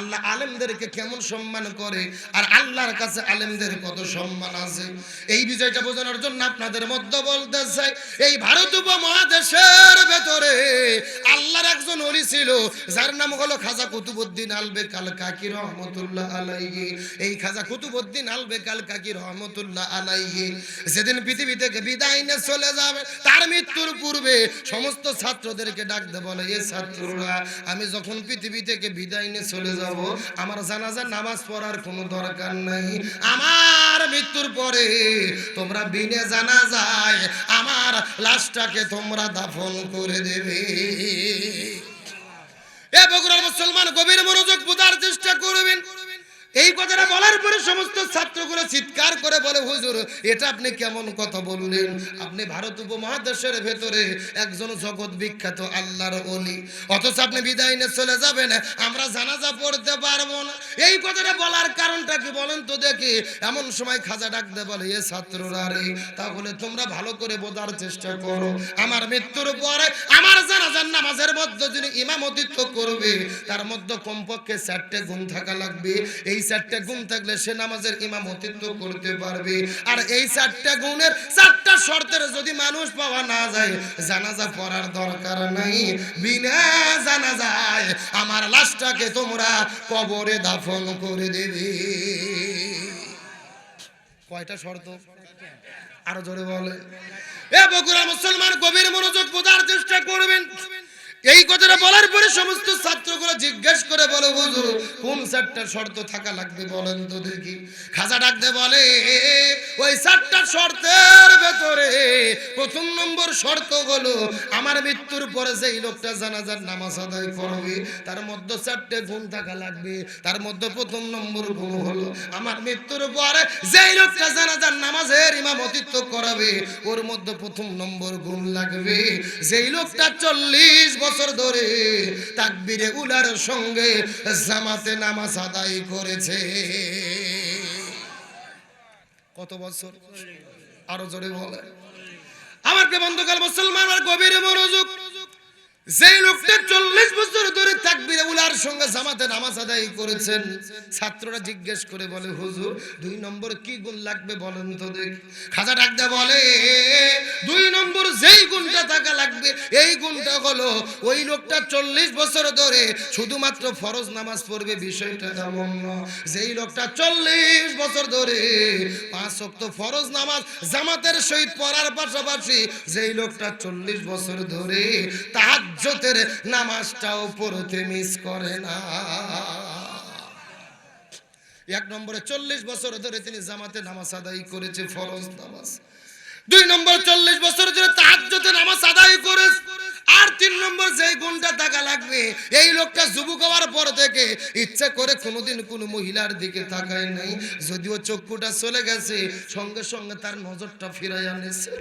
আল্লাহ আলেমদেরকে কেমন সম্মান করে? আর আল্লাহর কাছে আলেমদের কত সম্মান আছে? এই বিষয়টা বোঝানোর জন্য আপনাদের মধ্যে বলতে চাই, এই ভারত উপমহাদেশের ভেতরে আল্লাহর একজন অলি ছিল, যার নাম হলো খাজা কুতুবুদ্দিন আলবে কাল কাকি রহমতুল্লাহ আলাইহি। এই খাজা কুতুবুদ্দিন আলবে কাল কাকি রহমতুল্লাহ আলাইহি, যেদিন পৃথিবী থেকে বিদায় নিয়ে চলে যাবে, তার মৃত্যুর পূর্বে সমস্ত ছাত্রদেরকে ডাকতে বলে, এ ছাত্ররা, আমি যখন পৃথিবী থেকে বিদায় নিয়ে চলে যাব আমার জানাজার নামাজ পড়ার কোনো দরকার নাই। আমার মৃত্যুর পরে তোমরা বিনে জানা যায় আমার লাশটাকে তোমরা দাফন করে দেবে। এ বগুড়ার মুসলমান গভীর মনোযোগ বোঝার চেষ্টা করবেন এই কথাটা বলার পরে সমস্ত ছাত্রগুলো চিৎকার করে বলে, হুজুর, এটা আপনি কেমন কথা বললেন? আপনি ভারত উপমহাদেশের ভেতরে একজন জগৎ বিখ্যাত আল্লাহর অলি অথচ আপনি বিদায় নিয়ে চলে যাবেন, আমরা জানাজা পড়তে পারব না। এই কথাটা বলার কারণটা কি বলেন তো দেখি। এমন সময় খাজা ডাকতে বলে, এ ছাত্ররা রে, তাহলে তোমরা ভালো করে বোঝার চেষ্টা করো। আমার মৃত্যুর পরে আমার জানাজার নামাজের মধ্যে যিনি ইমামতিত্ব করবে, তার মধ্যে কমপক্ষে চারটে গুণ থাকা লাগবে। এই চারটে গুণ থাকলে সে নামাজের ইমামতিত্ব করতে পারবে। আর এই চারটে গুণের চারটা শর্তের যদি মানুষ পাওয়া না যায়, জানাজা পড়ার দরকার নাই। বিনা জানাজায় আমার লাশটাকে তোমরা কবরে দাফন করে দেবে। কয়টা শর্ত? আরও জোরে বলে। এ বগুড়া মুসলমান গভীর মনোযোগ বোঝার চেষ্টা করবেন। এই কথাটা বলার পরে সমস্ত ছাত্রগুলো জিজ্ঞেস করে বলে, হুজুর, কোন চারটা শর্ত থাকা লাগবে বলেন তো দেখি। খাজা ডাকতে বলে, ওই চারটা শর্তের ভেতরে প্রথম নম্বর শর্ত হলো, আমার মৃত্যুর পরে যেই লোকটা জানাজার নামাজ আদায় করবে, তার মধ্যে চারটে গুণ থাকা লাগবে, তার মধ্যে প্রথম নম্বর গুণ হলো, আমার মৃত্যুর পরে যেই লোকটা জানাজার নামাজের ইমামতিত্ব করাবে, ওর মধ্যে প্রথম নম্বর গুণ লাগবে। যেই লোকটা চল্লিশ ধরে তাকবিরে উলার সঙ্গে জামাতে নামাজ আদায় করেছে। কত বছর? আরও জোরে বলে আমার বন্ধুকাল মুসলমান গভীর মনোযোগ যেই লোকটা চল্লিশ বছর ধরে তাকবিরে উলার সঙ্গে জামাতে নামাজ আদায় করেছেন, ছাত্ররা জিজ্ঞেস করে বলে, হুজুর, দুই নম্বর কি গুণ লাগবে বলেন তো দেখ। খাজা ডাকতে বলে, দুই নম্বর যেই গুণটা থাকা লাগবে, এই গুণটা হলো ওই লোকটা চল্লিশ বছর ধরে শুধুমাত্র ফরজ নামাজ পড়বে, বিষয়টা এমন না। যেই লোকটা চল্লিশ বছর ধরে পাঁচ অক্ত ফরজ নামাজ জামাতের সহিত পড়ার পাশাপাশি যেই লোকটা চল্লিশ বছর ধরে তাহাজ্জতের নামাজটাও পড়তে মিস করে না। এক নম্বরে চল্লিশ বছর ধরে তিনি জামাতে নামাজ আদায় করেছে, ফরজ নামাজ। দুই নম্বর চল্লিশ বছর ধরে তাহাজ্জতে নামাজ আদায় করে আর তিন নম্বর যে গুণটা টাকা লাগবে, এই লোকটা যুবক হওয়ার পর থেকে ইচ্ছা করে কোনোদিন কোনো মহিলার দিকে তাকায় নাই। যদিও চক্ষুটা চলে গেছে, সঙ্গে সঙ্গে তার নজরটা ফিরাই আনেছে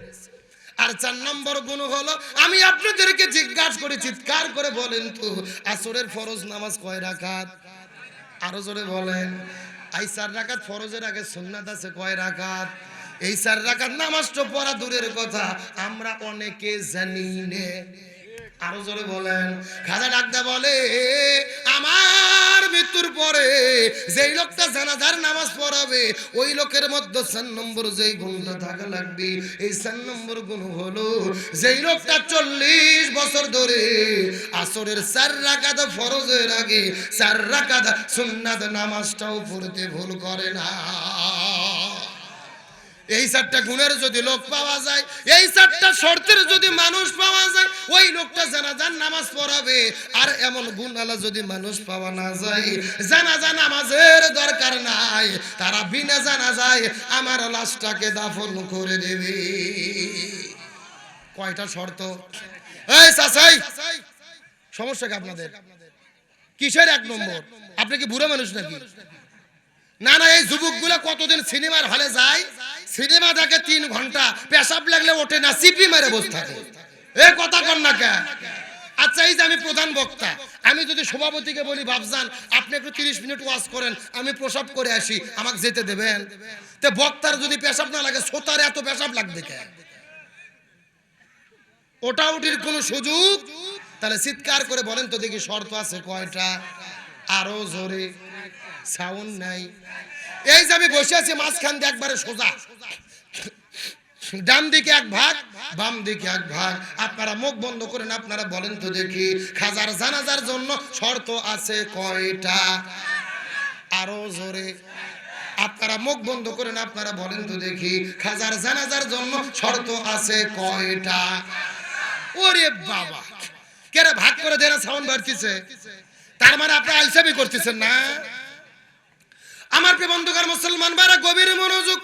আর চার নম্বর গুণ হলো, আমি আপনাদেরকে জিজ্ঞাসা করে, চিৎকার করে বলেন তো, আসরের ফরজ নামাজ কয় রাখাত আরও জোরে বলেন, এই চার রাকাত ফরজের আগে সুন্নাত আছে কয় রাখাত এই চার রাকাত নামাজটা পড়া দূরের কথা, আমরা অনেকে জানি নে। আরও জোরে বলেন, খাজা ডাকদা বলে যেই লোকটা জানাজার নামাজ পড়াবে, ওই লোকের মধ্যে চার নম্বর যেই গুণটা থাকা লাগবে, এই চার নম্বর গুণ হলো যেই লোকটা চল্লিশ বছর ধরে আসরের চার রাকাত ফরজের আগে, চার রাকাত সুন্নাত নামাজটাও পড়তে ভুল করে না। এই চারটা গুণের যদি লোক পাওয়া যায়, এই চারটা শর্তের যদি মানুষ পাওয়া যায়, ওই লোকটা জানাজার নামাজ পড়াবে। আর এমন গুণ আলা যদি মানুষ পাওয়া না যায়, জানাজা নামাজের দরকার নাই। তারা বিনা জানা যায় আমার লাশটাকে দাফন করে দেবে। কয়টা শর্ত? এই চাচাই, সমস্যা কি আপনাদের? কিসের এক নম্বর? আপনি কি বুড়ো মানুষ নাকি? না না, এই যুবকগুলো কতদিন সিনেমার হলে যায়? সিনেমা দেখে তিন ঘণ্টা, পেশাব লাগলে ওঠে না, সিপি মেরে বসে থাকে। এ কথা কর না কে আচ্ছা এই যে আমি প্রধান বক্তা, আমি যদি সভাপতিকে বলি ভাবজান আপনি একটু তিরিশ মিনিট ওয়াজ করেন, আমি প্রসাব করে আসি, আমাকে যেতে দেবেন? তো বক্তার যদি পেশাব না লাগে, শ্রোতার এত পেশাব লাগবে কে ওটা উঠির কোনো সুযোগ? তাহলে চিৎকার করে বলেন তো দেখি শর্ত আছে কয়টা? আরও জোরে। সাউন্ড নাই। এই যে আমি বসে আছি, মাঝখান দিয়ে একবারে সোজা। ডান দিকে এক ভাগ, বাম দিকে এক ভাগ। আপনারা মুখ বন্ধ করেন, আপনারা বলেন তো দেখি, খাজার জানাজার জন্য শর্ত আছে কয়টা? আরও জোরে। আপনারা মুখ বন্ধ করেন, আপনারা বলেন তো দেখি, খাজার জানাজার জন্য শর্ত আছে কয়টা? ওরে বাবা, কেরে ভাগ করে দেনা, সাউন্ড বাড়তিছে। তার মানে আপনি আলসামি করতেছেন না? আমার বন্ধুকার মুসলমান ভাইরা, গভীর মনোযোগ।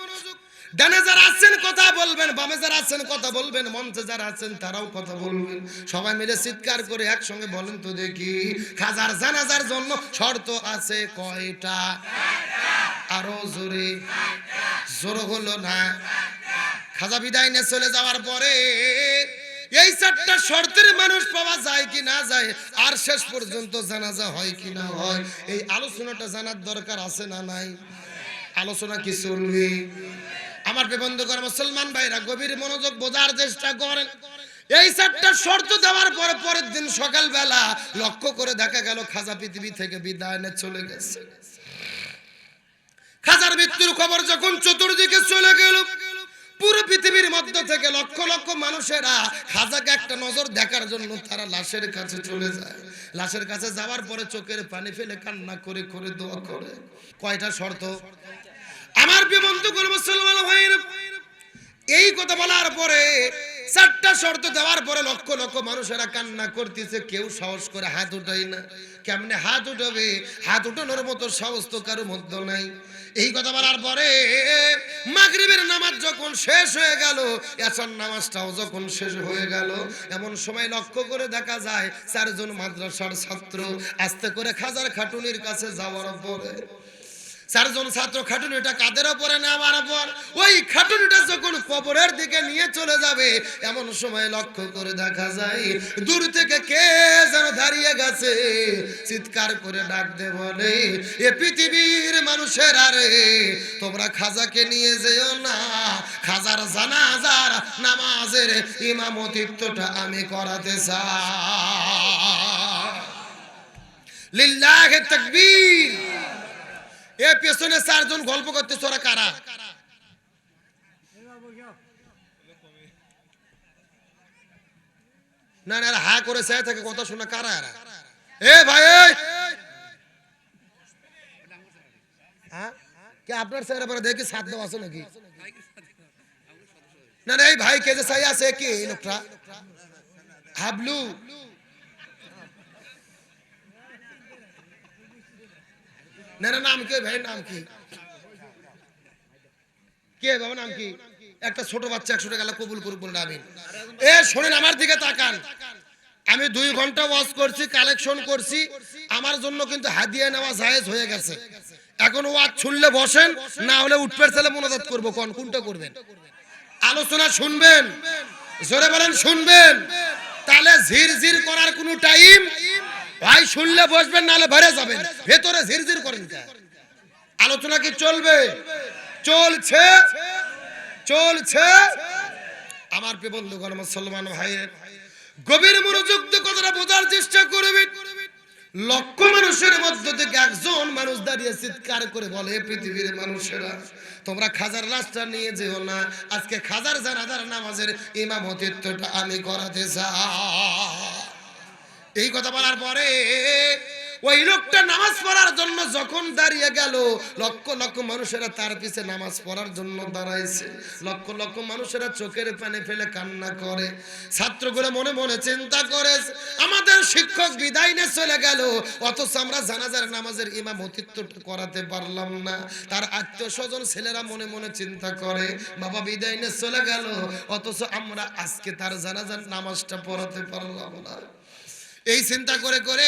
ডানে যারা আছেন, কথা বলবেন, বামে যারা আছেন, কথা বলবেন, মঞ্চে যারা আছেন, তারাও কথা বলবেন। সবাই মিলে চিৎকার করে একসঙ্গে বলেন তো দেখি, খাজার জানাজার জন্য শর্ত আছে কয়টা? আরও জোরে। জোর হলো না। খাজা বিদায় নিয়ে চলে যাওয়ার পরে এই চারটা শর্তের মানুষ পাওয়া যায় কি না যায়, আর শেষ পর্যন্ত জানাজা হয় কি না হয়, এই আলোচনাটা জানার দরকার আছে না নাই? আলোচনা কি চলবে? আমার বেবন্ধকর মুসলমান ভাইরা, গভীর মনোযোগ বোঝার চেষ্টা করেন। এই চারটা শর্ত দেওয়ার পর পরের দিন সকালবেলা লক্ষ্য করে দেখা গেল, খাজা পৃথিবী থেকে বিদায় নিয়ে চলে গেছে। খাজার মৃত্যুর খবর যখন চতুর্দিকে চলে গেল পুরো পৃথিবীর মধ্য থেকে লক্ষ লক্ষ মানুষেরা খাজাকে একটা নজর দেখার জন্য তারা লাশের কাছে চলে যায়। লাশের কাছে যাওয়ার পরে চোখের পানি ফেলে কান্না করে করে, দোয়া করে। কয়টা শর্ত? আমার বিমন্ত করব ভাইয়ের এই কথা বলার পরে, চারটা শর্ত দেওয়ার পরে লক্ষ লক্ষ মানুষেরা কান্না করতেছে, কেউ সাহস করে হাত উঠাই না। কেমনে হাত উঠাবে? হাত উঠানোর মতো সাহস তো কারও মধ্যে নাই। এই কথা বলার পরে, মাগরিবের নামাজ যখন শেষ হয়ে গেল, এসার নামাজটাও যখন শেষ হয়ে গেল, এমন সময় লক্ষ্য করে দেখা যায়, চারজন মাদ্রাসার ছাত্র আস্তে করে খাজার খাটুনির কাছে যাওয়ার পরে চারজন ছাত্র খাটুনিটা কাদের ওপরে নেওয়ার পর ওই খাটুনিটা যখন কবরের দিকে নিয়ে চলে যাবে, এমন সময় লক্ষ্য করে দেখা যায়, দূর থেকে কে যেন দাঁড়িয়ে গেছে। চিৎকার করে ডাক দে বলে, এ পৃথিবীর মানুষের আরে তোমরা খাজাকে নিয়ে যেও না। খাজার জানাজার নামাজের ইমামতিত্বটা আমি করাতে চাই। লিল্লাহে তাকবীর। এ পেছনে চারজন গল্প করতে ওরা কারা? না না হা করে চাই থাকে, কথা শোনা, কারা এরা? এ ভাই! হ্যাঁ? কে আপনার স্যার এবারে দেখি সাথ দেওয়া আছে নাকি? না না, এই ভাই কে যে চাই আছে, কি এই লোকটা? হাবলু। না না নাম কে ভাই নাম কি কে বাবা নাম কি একটা ছোট বাচ্চা একশো টাকা কবুল করুক বলে আমিন। এ, শোনেন, আমার দিকে তাকান। আমি দুই ঘণ্টা ওয়াজ করছি, কালেকশন করছি। আমার জন্য কিন্তু হাদিয়া নেওয়া জায়েজ হয়ে গেছে। এখন ওয়াজ শুনলে বসেন, না হলে উঠপের ছেলে মনোজাত করব। কোন, কোনটা করবেন? আলোচনা শুনবেন, জোরে বলেন শুনবেন। তাহলে ঝিরঝির করার কোনো টাইম ভাই, শুনলে বসবেন, নাহলে ভরে যাবেন। ভেতরে ঝিরঝির করেন? আলোচনা কি চলবে? চলছে। চলছে। আমার প্রিয় বন্ধুগণ, মুসলমান ভাইয়ের গভীর মনোযোগ দিয়ে কথাটা বোঝার চেষ্টা করবে। লক্ষ মানুষের মধ্য থেকে একজন মানুষ দাঁড়িয়ে চিৎকার করে বলে পৃথিবীর মানুষেরা, তোমরা খাজার রাস্তা নিয়ে যেও না। আজকে খাজার জানাজার নামাজের ইমামতিত্বটা আমি করাতে চাই। এই কথা বলার পরে ওই লোকটা নামাজ পড়ার জন্য যখন দাঁড়িয়ে গেল, লক্ষ লক্ষ মানুষেরা তার পিছে নামাজ পড়ার জন্য দাঁড়াইছে। লক্ষ লক্ষ মানুষেরা চোখের পানে ফেলে কান্না করে। ছাত্রগুলো মনে মনে চিন্তা করে আমাদের শিক্ষক বিদায় নিয়ে চলে গেল, অথচ আমরা জানাজার নামাজের ইমাম অতিত্বটা করাতে পারলাম না। তার আত্মীয় স্বজন ছেলেরা মনে মনে চিন্তা করে, বাবা বিদায় নিয়ে চলে গেল, অথচ আমরা আজকে তার জানাজার নামাজটা পড়াতে পারলাম না। এই চিন্তা করে করে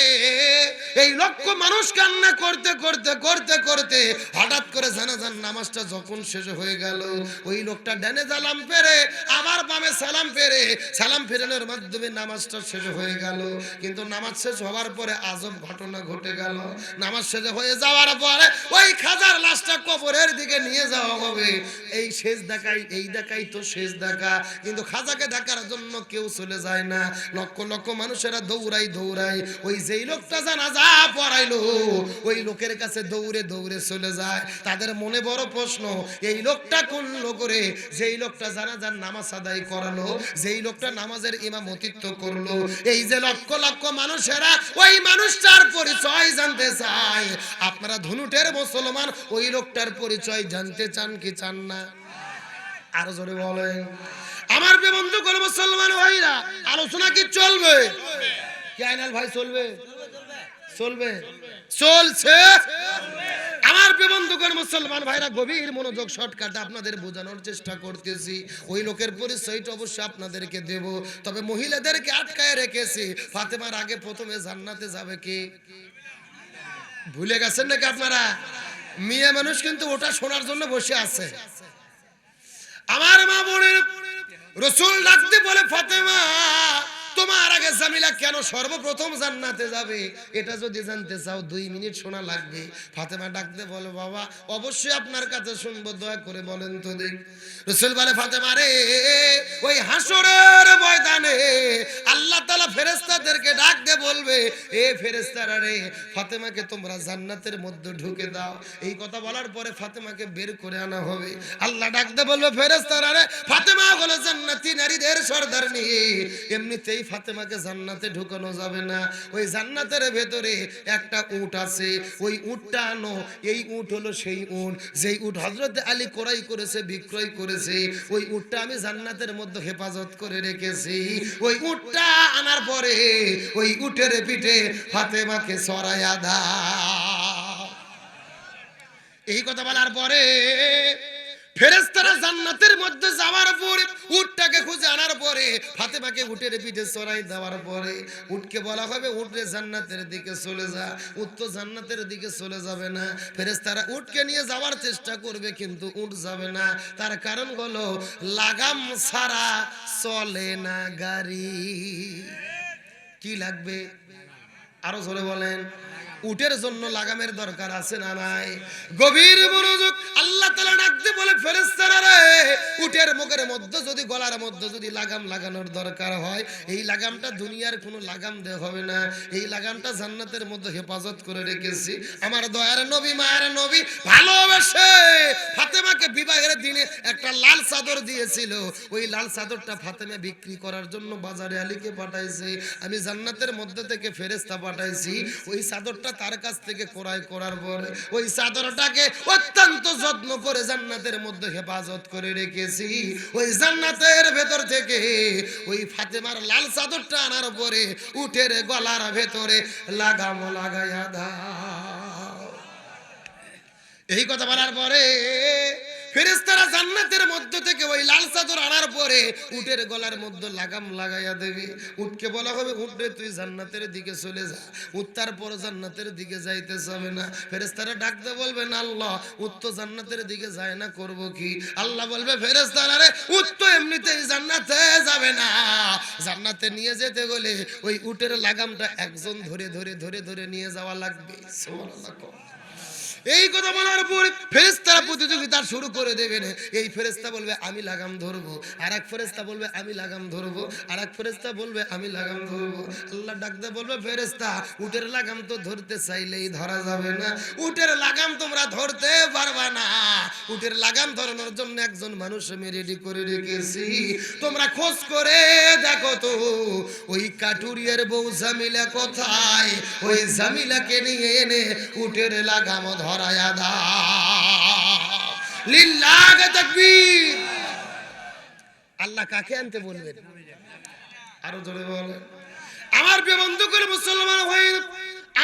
এই লক্ষ মানুষ কান্না করতে করতে করতে করতে হঠাৎ করে জানাজান নামাজটা যখন শেষ হয়ে গেল, ওই লোকটা ডানে সালাম পেরে, আবার বামে সালাম পেরে, সালাম ফেরানোর মাধ্যমে নামাজটা শেষ হয়ে গেল। কিন্তু নামাজ শেষ হওয়ার পরে আজব ঘটনা ঘটে গেল। নামাজ শেষ হয়ে যাওয়ার পরে ওই খাজার লাশটা কবরের দিকে নিয়ে যাওয়া হবে। এই শেষ দেখাই, এই দেখাই তো শেষ দেখা। কিন্তু খাজাকে দেখার জন্য কেউ চলে যায় না। লক্ষ লক্ষ মানুষেরা দৌড়াই দৌড়াই দৌড়াই ওই যেই লোকটা জানাজা পড়াইলো, ওই লোকের কাছে দৌড়ে দৌড়ে চলে যায়। তাদের মনে বড় প্রশ্ন, এই লোকটা কোন লোক রে যেই লোকটা জানাজার নামাজ আদায় করালো, যেই লোকটা নামাজের ইমামতিত্ব করল, এই যে লক্ষ লক্ষ মানুষেরা ওই মানুষটার পরিচয় জানতে চায়। আপনারা ধনুটের মুসলমান, ওই লোকটার পরিচয় জানতে চান কি চান না? আরও জোরে বলেন। আমার বন্ধু কোন মুসলমান ভাইরা, আলোচনা কি চলবে? আইনাল ভাই, চলবে? চলবে। চলছে। আমার মুসলমান ভাইরা, গভীর মনোযোগ আপনাদের বোঝানোর চেষ্টা করতেছি। ওই লোকের পরিচয়টা অবশ্যই আপনাদেরকে দেব। তবে মহিলাদেরকে আটকায় রেখেছি। ফাতেমার আগে প্রথমে জান্নাতে যাবে কি? ভুলে গেছেন নাকি আপনারা? মেয়ে মানুষ কিন্তু ওটা শোনার জন্য বসে আছে। আমার মা বোনের রসুল ডাকতে বলে, ফাতেমা! তোমার আগে জামিলা কেন সর্বপ্রথম জান্নাতে যাবে? এটা যদি জানতে চাও, দুই মিনিট শোনা লাগবে। ফাতেমা ডাকতে বলো, বাবা, অবশ্যই আপনার কাছে শুনব, দয়া করে বলেন তো দেখ। রসুল বলে, ফাতেমা রে, ওই হাসরের ময়দানে ফেরেস্তাদেরকে ডাকতে বলবে, এ ফেরেস্তারা রে, ফাতেমাকে তোমরা জান্নাতের মধ্যে ঢুকে দাও। এই কথা বলার পরে ফাতেমাকে বের করে আনা হবে। আল্লাহ ডাকতে বলবে ফেরেস্তারা রে, ফাতেমা হলো জান্নাতি নারীদের সর্দার নিয়ে। এমনিতেই ফাতেমাকে জান্নাতে ঢুকানো যাবে না। ওই জান্নাতের ভেতরে একটা উট আছে। ওই উটটা আনো। এই উট হলো সেই উট। যেই উট হজরত আলী ক্রয় করেছে, বিক্রয় করেছে, ওই উটটা আমি জান্নাতের মধ্যে হেফাজত করে রেখেছি। ওই উটটা আনার পরে ওই উটের পিঠে হাতে মাকে সরাইয়া দা এই কথা বলার পরে ফেরেস্তারা জান্নাতের মধ্যে যাওয়ার পরে, উটটাকে খুঁজে আনার পরে, ফাতেমাকে উটের পিঠে চড়াই দেওয়ার পরে, উটকে বলা হবে উঠরে জান্নাতের দিকে চলে যা। উট তো জান্নাতের দিকে চলে যাবে না। ফেরেস্তারা উটকে নিয়ে যাওয়ার চেষ্টা করবে, কিন্তু উট যাবে না। তার কারণ হলো, লাগাম ছাড়া চলে না গাড়ি। কি লাগবে? আরও জোরে বলেন। উটের জন্য লাগামের দরকার আছে না নাই? গভীর মনোযোগ আল্লাহ তালা ডাকতে বলে ফেরেস্তারা রে, উটের মুখের মধ্যে যদি, গলার মধ্যে যদি লাগাম লাগানোর দরকার হয়, এই লাগামটা দুনিয়ার কোনো লাগাম দেওয়া হবে না। এই লাগামটা জান্নাতের মধ্যে হেফাজত করে রেখেছি। আমার দয়ার নবী, মায়ের নবী ভালোবেসে ফাতেমাকে বিবাহের দিনে একটা লাল চাদর দিয়েছিল। ওই লাল চাদরটা ফাতেমা বিক্রি করার জন্য বাজারে আলীকে পাঠাইছে। আমি জান্নাতের মধ্যে থেকে ফেরেস্তা পাঠাইছি। ওই চাদরটা তার কাছ থেকে ক্রয় করার পরে ওই চাদরটাকে অত্যন্ত যত্ন করে জান্নাতের মধ্যে হেফাজত করে রেখেছি। ওই জান্নাতের ভেতর থেকে ওই ফাতেমার লাল চাদরটা আনার পরে উঠের গলার ভেতরে লাগাম লাগাইয়া দা এই কথা বলার পরে ফেরেস্তারা জান্নাতের মধ্যে থেকে ওই লাল চাদর আনার পরে উটের গলার মধ্যে লাগাম লাগাইয়া দেবে। উটকে বলা হবে, উঠে তুই জান্নাতের দিকে চলে যা। উত্তার পর জান্নাতের দিকে যাইতে যাবে না। ফেরেস্তারা ডাকতে বলবেন আল্লাহ উত্ত জান্নাতের দিকে যায় না, করব কি? আল্লাহ বলবে ফেরেস্তারা রে উত্ত এমনিতেই জান্নাতে যাবে না। জান্নাতে নিয়ে যেতে গেলে ওই উটের লাগামটা একজন ধরে ধরে ধরে ধরে নিয়ে যাওয়া লাগবে। সুবহানাল্লাহ। এই কথা বলার পর ফেরেস্তারা প্রতিযোগিতা শুরু করে দেবেন। এই ফেরেস্তা বলবে, আমি লাগাম ধরবো। আর এক ফেরেস্তা বলবে, আমি লাগাম ধরবো। আর এক ফেরেস্তা বলবে, আমি লাগাম ধরবো। আল্লাহ ডাকতে বলবে ফেরেস্তা উটের লাগাম তো ধরতে চাইলেই ধরা যাবে না। উটের লাগাম তোমরা ধরতে পারবা না। উটের লাগাম ধরানোর জন্য একজন মানুষ আমি রেডি করে রেখেছি। তোমরা খোঁজ করে দেখো তো, ওই কাটুরিয়ার বউ জামিলা কোথায়? ওই জামিলাকে নিয়ে এনে উটের লাগাম ধরায়া দাও লিল্লাহ আল্লাহ কাকে আনতে বলবেন? আরও ধরে বল আমার বিবন্ধু বন্ধু করে মুসলমান হয়ে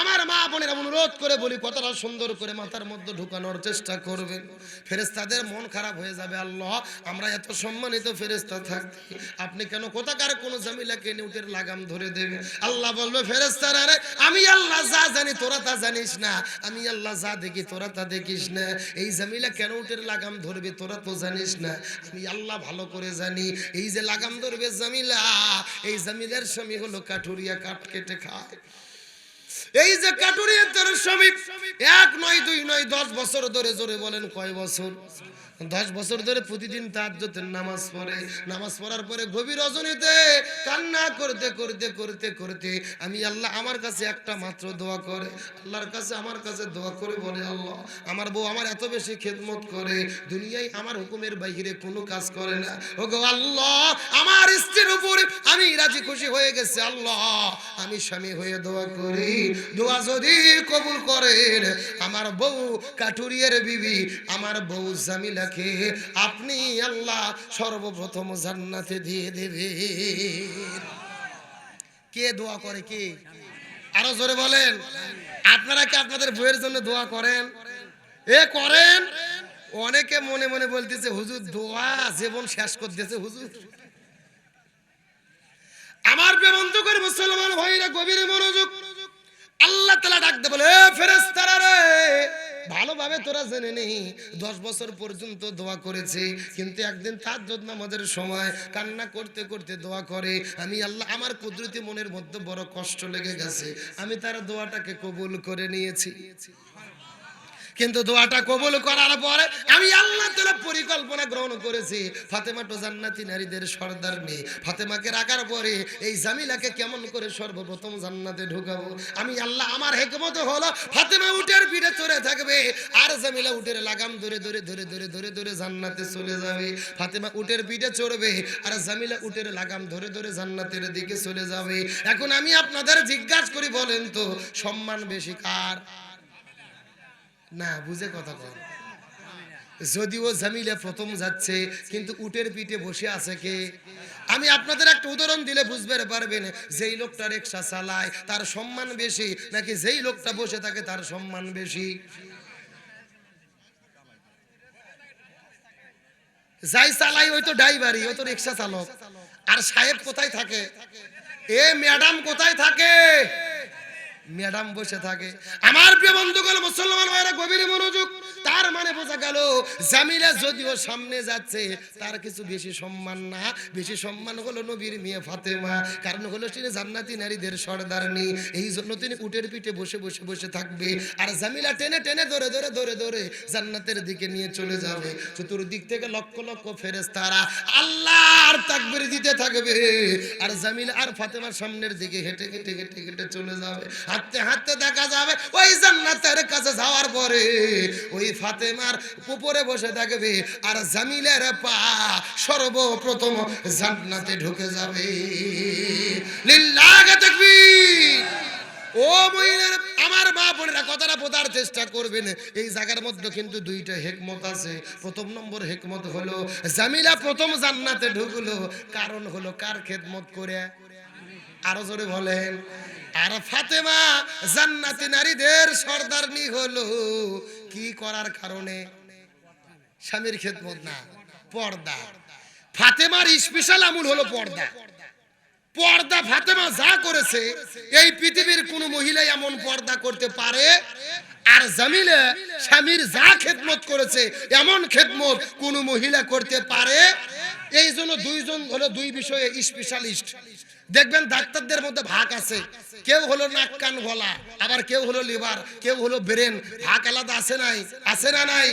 আমার মা বোনের অনুরোধ করে বলি, কথাটা সুন্দর করে মাথার মধ্যে ঢুকানোর চেষ্টা করবেন ফেরেস্তাদের মন খারাপ হয়ে যাবে, আল্লাহ, আমরা এত সম্মানিত ফেরেস্তা থাকতে, আপনি কেন কোথাকার কোন জামিলাকে নিউটের লাগাম ধরে দেবে আল্লাহ বলবে ফেরেস্তারা রে, আমি আল্লাহ যা জানি তোরা তা জানিস না, আমি আল্লাহ যা দেখি তোরা তা দেখিস না, এই জামিলা কেন উটের লাগাম ধরবে তোরা তো জানিস না, আমি আল্লাহ ভালো করে জানি, এই যে লাগাম ধরবে জামিলা, এই জামিলার স্বামী হলো কাঠুরিয়া কাঠ কেটে খায়। এই যে কাটুরিয়া তোর শ্রমিক এক নয়, দুই নয়, দশ বছর ধরে জোরে বলেন কয় বছর? দশ বছর ধরে প্রতিদিন তাজ্জতের নামাজ পড়ে। নামাজ পড়ার পরে গভীর রজনীতে কান্না করতে করতে করতে করতে আমি আল্লাহ আমার কাছে একটা মাত্র দোয়া করে। আল্লাহর কাছে আমার কাছে দোয়া করে বলে আল্লাহ, আমার বউ আমার এত বেশি খেদমত করে, দুনিয়ায় আমার হুকুমের বাইরে কোনো কাজ করে না। ও গো আল্লাহ, আমার স্ত্রীর উপরে আমি রাজি খুশি হয়ে গেছে আল্লাহ। আমি স্বামী হয়ে দোয়া করি। দোয়া যদি কবুল করেন, আমার বউ কাঠুরিয়ার বিবি, আমার বউ জামিলাকে আপনি আল্লাহ সর্বপ্রথম জান্নাতে দিয়ে দেবে কে দোয়া করে কে? আরও জোরে বলেন। আপনারা কি আপনাদের বইয়ের জন্য দোয়া করেন? এ, করেন? অনেকে মনে মনে বলতেছে, হুজুর, দোয়া জীবন শেষ করতেছে, হুজুর। আমার বন্ধু করে মুসলমান ভাইরা, গভীর মনোযোগ, আল্লাহ তালা ডাকতে বলে ফেরেস্তারা রে ভালোভাবে তোরা জেনে নেই দশ বছর পর্যন্ত দোয়া করেছে, কিন্তু একদিন তার নামাজের সময় কান্না করতে করতে দোয়া করে, আমি আল্লাহ, আমার কুদরতি মনের মধ্যে বড় কষ্ট লেগে গেছে। আমি তার দোয়াটাকে কবুল করে নিয়েছি। কিন্তু দোয়াটা কবুল করার পরে আমি আল্লাহ তাআলা পরিকল্পনা গ্রহণ করেছি। ফাতেমা তো জান্নাতি নারীদের সর্দার নেই ফাতেমাকে রাখার পরে এই জামিলাকে কেমন করে সর্বপ্রথম জান্নাতে ঢুকাবো? আমি আল্লাহ, আমার হেকমত হলো ফাতেমা উটের পিঠে চড়ে থাকবে আর জামিলা উটের লাগাম ধরে ধরে ধরে ধরে ধরে ধরে জান্নাতে চলে যাবে। ফাতেমা উটের পিঠে চড়বে আর জামিলা উটের লাগাম ধরে ধরে জান্নাতের দিকে চলে যাবে। এখন আমি আপনাদের জিজ্ঞাসা করি বলেন তো, সম্মান বেশি কার? না, বুঝে কথা কর যদিও জামিলা প্রথম যাচ্ছে, কিন্তু উটের পিঠে বসে আছে কে? আমি আপনাদের একটা উদাহরণ দিলে বুঝতে পারবেন, যেই লোকটা রিক্সা চালায়, তার সম্মান বেশি, নাকি যেই লোকটা বসে থাকে, তার সম্মান বেশি? যাই চালাই ওই তো ড্রাইভারই ওই তো রিক্সা চালক। আর সাহেব কোথায় থাকে? এ ম্যাডাম কোথায় থাকে? ম্যাডাম বসে থাকে। আমার প্রিয় বন্ধুগণ, মুসলমান ভাইরা গভীর মনোযোগ, তার মানে বোঝা গেল, জামিলা যদিও সামনে যাচ্ছে, তার কিছু বেশি সম্মান না। বেশি সম্মান হলো নবীর মেয়ে ফাতেমা, কারণ হলো তিনি জান্নাতি নারীদের সর্দারনি। এই জন্য তিনি উটের পিঠে বসে বসে বসে থাকবে। আর জামিলা টেনে টেনে ধরে ধরে ধরে ধরে জান্নাতের দিকে নিয়ে চলে যাবে। চতুর্দিক থেকে লক্ষ লক্ষ ফেরেস তারা আল্লাহর তাকবির দিতে থাকবে। আর জামিলা আর ফাতেমার সামনের দিকে হেঁটে হেঁটে হেঁটে হেঁটে চলে যাবে। হাঁটতে হাঁটতে দেখা যাবে ওই জান্নাতের কাছে যাওয়ার পরে ওই ফাতেমার উপরে বসে থাকবে আর জামিলের পা সর্বপ্রথম জান্নাতে ঢুকে যাবে। লিল্লাহে তাকবীর। ও মহিলার, আমার মা বোনেরা, কথাটা বোঝার চেষ্টা করবেন। এই জায়গার মধ্যে কিন্তু দুইটা হেকমত আছে। প্রথম নম্বর হেকমত হলো, জামিলা প্রথম জান্নাতে ঢুকলো। কারণ হলো কার খেদমত করে? আরও জোরে বলেন। আর ফাতেমা জান্নাতি নারীদের সর্দারনি হলো। কি করার কারণে? স্বামীর খেদমত না, পর্দা। ফাতেমার স্পেশাল আমুল হলো পর্দা। পর্দা ফাতেমা যা করেছে, এই পৃথিবীর কোন মহিলা এমন পর্দা করতে পারে? আর জামিলে স্বামীর যা খেদমত করেছে, এমন খেদমত কোন মহিলা করতে পারে? এই জন্য দুইজন হলো দুই বিষয়ে স্পেশালিস্ট দেখবেন ডাক্তারদের মধ্যে ভাগ আছে। কেউ হলো নাক কান গলা, আবার কেউ হলো লিভার, কেউ হলো ব্রেন। ভাগ আলাদা আছে নাই? আছে না নাই?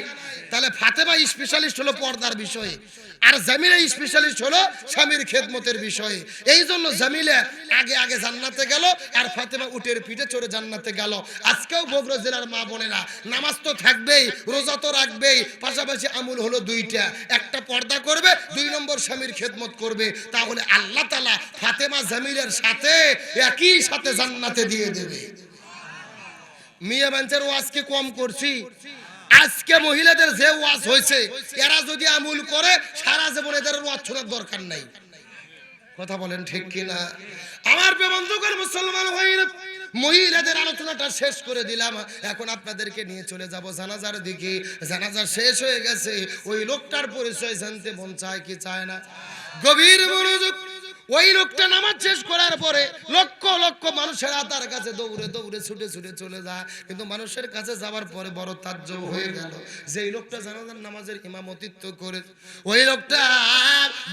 তাহলে ফাতেমা স্পেশালিস্ট হলো পর্দার বিষয়ে। আর জামিলা স্পেশালিস্ট হলো স্বামীর খেদমতের বিষয়ে। এই জন্য জামিলা আগে আগে জান্নাতে গেল, আর ফাতেমা উটের পিঠে চড়ে জান্নাতে গেল। আজকেও বগুড়া জেলার মা বোনেরা, নামাজ তো থাকবেই, রোজা তো রাখবেই, পাশাপাশি আমুল হলো দুইটা। একটা পর্দা করবে, দুই নম্বর স্বামীর খেদমত করবে। তাহলে আল্লাহ তালা ফাতেমা জামিলের সাথে, একই সাথে জান্নাতে দিয়ে দেবে। মিয়া বাঞ্চের ওয়াজকে কম করছি? আজকে মহিলাদের যে ওয়াজ হয়েছে, এরা যদি আমুল করে, সারা জীবন এদের ওয়াজ শোনার দরকার নাই। কথা বলেন ঠিক কিনা? আমার বন্ধুগণ মুসলমান হইল মহিলাদের আলোচনাটা শেষ করে দিলাম। এখন আপনাদেরকে নিয়ে চলে যাব জানাজার দিকে। জানাজা শেষ হয়ে গেছে। ওই লোকটার পরিচয় জানতে মন চায় কি চায় না? গভীর মনোযোগ ওই লোকটা নামাজ শেষ করার পরে লক্ষ লক্ষ মানুষেরা তার কাছে দৌড়ে দৌড়ে ছুটে ছুটে চলে যায়। কিন্তু মানুষের কাছে যাওয়ার পরে বড় তাজ্জব হয়ে গেল। যে লোকটা জানাজার নামাজের ইমামতিত্ব করে, ওই লোকটা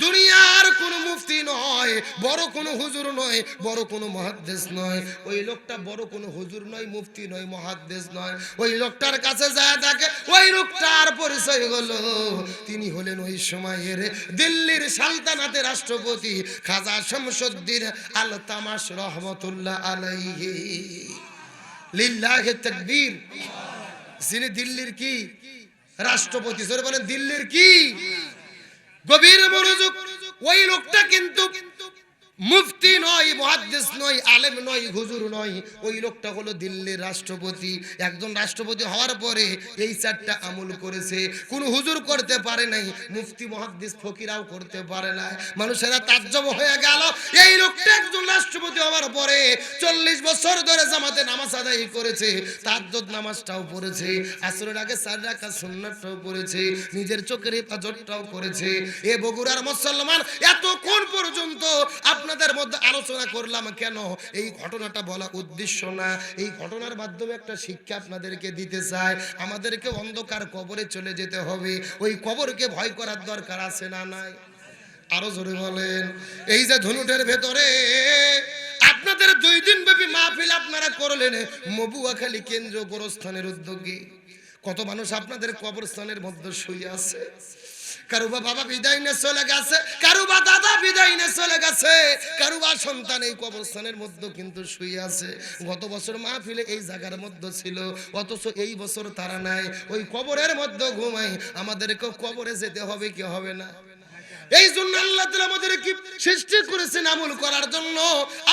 দুনিয়ার কোনো মুফতি নয়, বড় কোনো হুজুর নয়, বড় কোনো মহাদ্দেশ নয়। ওই লোকটা বড় কোনো হুজুর নয়, মুফতি নয়, মহাদ্দেশ নয়। ওই লোকটার কাছে যায় থাকে ওই লোকটার পরিচয় হলো। তিনি হলেন ওই সময়ের দিল্লির সালতানাতের রাষ্ট্রপতি খাজা শামসুদ্দিন আল তামাস রহমতুল্লাহ আলাইহি। লিল্লাহে তাকবীর। যিনি দিল্লির কি? রাষ্ট্রপতি। সরে বলেন, দিল্লির কি? গভীর মনোযোগ। ওই লোকটা কিন্তু মুফতি নয়, মুহাদ্দিস নয়, আলেম নয়, হুজুর নয়। ওই লোকটা হলো দিল্লির রাষ্ট্রপতি। একজন রাষ্ট্রপতি হওয়ার পরে এই চারটা আমল করেছে। কোন হুজুর করতে পারে নাই, মুফতি, মুহাদ্দিস, ফকিরাও করতে পারে না মানুষেরা তাজ্জব হয়ে গেল। এই লোকটা একজন রাষ্ট্রপতি হওয়ার পরে চল্লিশ বছর ধরে জামাতে নামাজ আদায় করেছে তাজ্জদ নামাজটাও পড়েছে, আসরের আগে চার রাখা সুন্নাতটাও পড়েছে, নিজের চোখের হেফাজতটাও করেছে। এ বগুড়ার মুসলমান, এতক্ষণ পর্যন্ত আপনাদের মধ্যে আলোচনা করলাম কেন? এই ঘটনাটা বলা উদ্দেশ্য না। এই ঘটনার মাধ্যমে একটা শিক্ষা আপনাদেরকে দিতে চাই। আমাদেরকে অন্ধকার কবরে চলে যেতে হবে। ওই কবরকে ভয় করার দরকার আছে না নাই? আরও জোরে বলেন। এই যে ধনুটের ভেতরে, আপনাদের দুই দিন ব্যাপী মাহফিল আপনারা করলেন মবুয়াখালী কেন্দ্র গোরস্থানের উদ্যোগে। কত মানুষ আপনাদের কবরস্থানের মধ্যে শুয়ে আছে? কারুবা বাবা বিদায় নিয়ে চলে গেছে, কারুবা দাদা বিদায় নিয়ে চলে গেছে। কারুবা সন্তান এই কবরস্থানের মধ্যে কিন্তু শুয়ে আছে। গত বছর মা ফিলে এই জায়গার মধ্যে ছিল, অথচ এই বছর তারা নাই। ওই কবরের মধ্যে ঘুমাই আমাদেরকে কবরে যেতে হবে কি হবে না? এই জন্য আল্লাহ তাআলা আমাদের কি সৃষ্টি করেছেন আমল করার জন্য?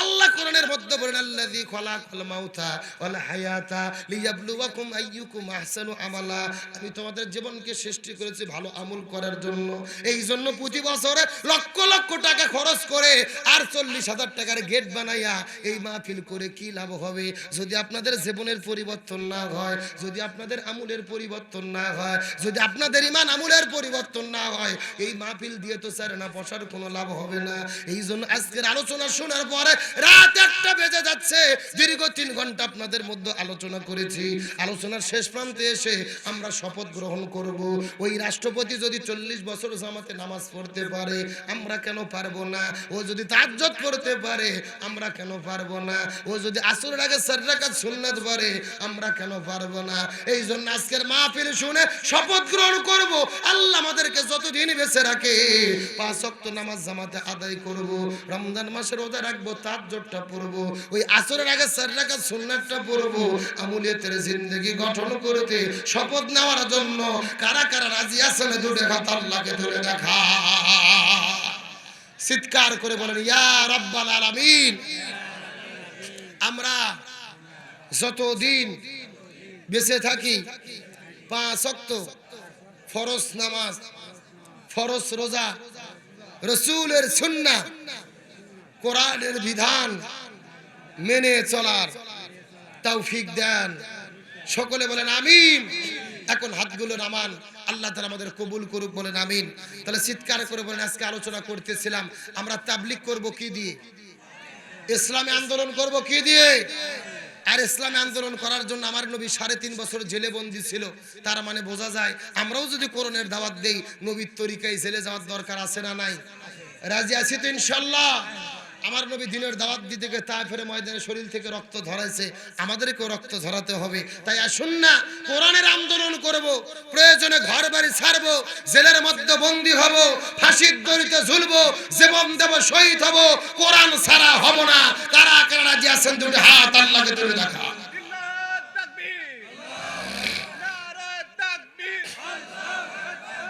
আল্লাহ কোরআনের মধ্যে বলেন, আল্লাযী খলাকাল মাউতা ওয়াল হায়াতা লিয়াবলুয়াকুম আইয়ুকুম আহসানু আমালা। আমি তোমাদের জীবনকে সৃষ্টি করেছি ভালো আমল করার জন্য। এই জন্য প্রতি বছরে লক্ষ লক্ষ টাকা খরচ করে আর চল্লিশ হাজার টাকার গেট বানাইয়া এই মাহফিল করে কি লাভ হবে? যদি আপনাদের জীবনের পরিবর্তন না হয়, যদি আপনাদের আমলের পরিবর্তন না হয়, যদি আপনাদের ইমান আমলের পরিবর্তন না হয়, এই মাহফিল দিয়ে তো স্যার, না বসার কোনো লাভ হবে না। এই জন্য আজকের আলোচনা শোনার পরে রাত একটা বেজে যাচ্ছে। দীর্ঘ তিন ঘণ্টা আপনাদের মধ্যে আলোচনা করেছি। আলোচনার শেষ প্রান্তে এসে আমরা শপথ গ্রহণ করব। ওই রাষ্ট্রপতি যদি চল্লিশ বছর জামাতে নামাজ পড়তে পারে, আমরা কেন পারব না? ও যদি তাজ্জত পড়তে পারে, আমরা কেন পারব না? ও যদি আসরের আগে সার্রাকাত সুন্নাত পারে আমরা কেন পারব না? এই জন্য আজকের মাহফিল শুনে শপথ গ্রহণ করব। আল্লাহ আমাদেরকে যতদিন বেঁচে রাখে। পাঁচ ওয়াক্ত নামাজ জামাতে আদায় করব, রমজান মাসে রোজা রাখব তাজ্জতটা পড়ব, ওই আসরের আগে সার্রাকাত সুন্নাতটা পড়ব, আমুলিয়াতের জিন্দগি গঠন করতে শপথ নেওয়ার জন্য কারা কারা রাজি আছেন দুটো হাত আল্লাহকে ধরে দেখা। চিৎকার করে বলেন, ইয়া রব্বাল আলামিন, আমরা যতদিন বেঁচে থাকি, পাঁচ অক্ত ফরজ নামাজ ফরজ রোজা, রসুলের সুন্না কোরআনের বিধান মেনে চলার তৌফিক দেন। সকলে বলেন আমিন। এখন হাতগুলো নামান। আল্লাহ তালা আমাদের কবুল করুক, বলেন আমিন। তাহলে চিৎকার করে বলেন, আজকে আলোচনা করতেছিলাম। আমরা তাবলিক করব কি দিয়ে? ইসলামী আন্দোলন করব কি দিয়ে? আর ইসলামী আন্দোলন করার জন্য আমার নবী সাড়ে তিন বছর জেলে বন্দি ছিল। তার মানে বোঝা যায়, আমরাও যদি করোনের দাওয়াত দেই, নবীর তরিকায় জেলে যাওয়ার দরকার আছে না নাই? রাজি আছি তো ইনশাল্লাহ আমার নবী দিনের দাওয়াত দিতে গিয়ে তা ফেরে ময়দানে শরীর থেকে রক্ত ধরাইছে, আমাদেরকেও রক্ত ধরাতে হবে। তাই আসুন না, কোরআনের আন্দোলন করব, প্রয়োজনে ঘর বাড়ি ছাড়বো, জেলের মধ্যে বন্দি হব, ফাঁসির দড়িতে ঝুলবো, জীবন দেব, শহীদ হব, কোরআন ছাড়া হব না। কারা কারা রাজি আছেন, দুটি হাত আল্লাহকে তুলে দেখা।